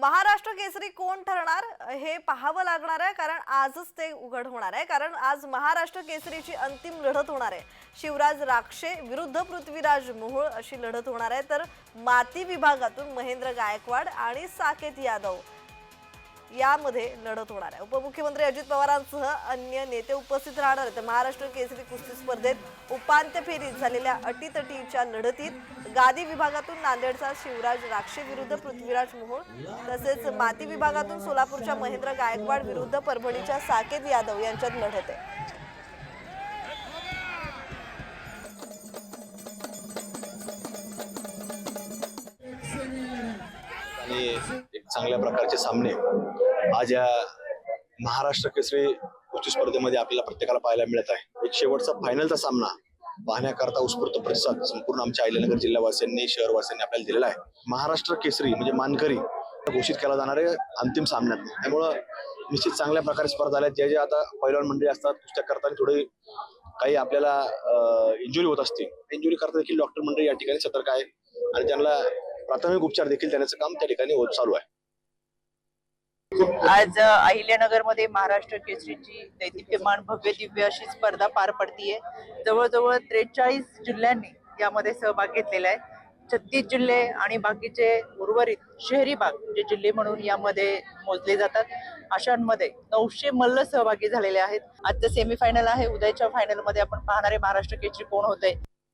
महाराष्ट्र केसरी कोण ठरणार हे पाहावं लागणार आहे कारण आजच ते उघड होणार आहे. कारण आज महाराष्ट्र केसरीची अंतिम लढत होणार आहे. शिवराज राक्षे विरुद्ध पृथ्वीराज मोहोळ अशी लढत होणार आहे. तर माती विभागातून महेंद्र गायकवाड आणि साकेत यादव यामध्ये लढत होणार आहे. उपमुख्यमंत्री अजित पवारांसह अन्य नेते उपस्थित राहणार आहेत. महाराष्ट्र केसरी कुस्ती स्पर्धेत उपांत्य फेरीत झालेल्या अटीतटीच्या लढतीत गादी विभागातून नांदेडचा शिवराज राक्षे विरुद्ध पृथ्वीराज मोहोळ तसेच माती विभागातून सोलापूरच्या महेंद्र गायकवाड विरुद्ध परभणीच्या साकेत यादव यांच्यात लढत आहे. एक चांगल्या प्रकारचे सामने. आज या महाराष्ट्र केसरी कुस्ती स्पर्धेमध्ये आपल्याला प्रत्येकाला पाहायला मिळत आहे. एक शेवटचा फायनलचा सामना पाहण्याकरता उत्स्फूर्त प्रतिसाद संपूर्ण आमच्या अहिल्यानगर जिल्हावासियांनी शहरवासियांनी आपल्याला दिलेला आहे. महाराष्ट्र केसरी म्हणजे मानकरी घोषित केला जाणार आहे अंतिम सामन्यात. त्यामुळं निश्चित चांगल्या प्रकारे स्पर्धा झाल्या ज्या ज्या आता पैलवान मंडळी असतात कुस्त्या करताना थोडी काही आपल्याला इंजुरी होत असते. इंजुरी करता देखील डॉक्टर मंडळी या ठिकाणी सतर्क आहे. आणि त्यांना प्राथमिक उपचार देखील देण्याचं काम त्या ठिकाणी होत चालू आहे. आज अहिल्यानगरमध्ये महाराष्ट्र केसरीची दैदिप्यमान भव्य दिव्य अशी स्पर्धा पार पडतीये. जवळजवळ त्रेचाळीस जिल्ह्यांनी यामध्ये सहभाग घेतलेला आहे. छत्तीस जिल्हे आणि बाकीचे उर्वरित शहरी भाग जे जिल्हे म्हणून यामध्ये मोजले जातात अशांमध्ये नऊशे मल्ल सहभागी झालेले आहेत. आजचं सेमीफायनल आहे. उद्याच्या फायनलमध्ये आपण पाहणारे महाराष्ट्र केसरी कोण होते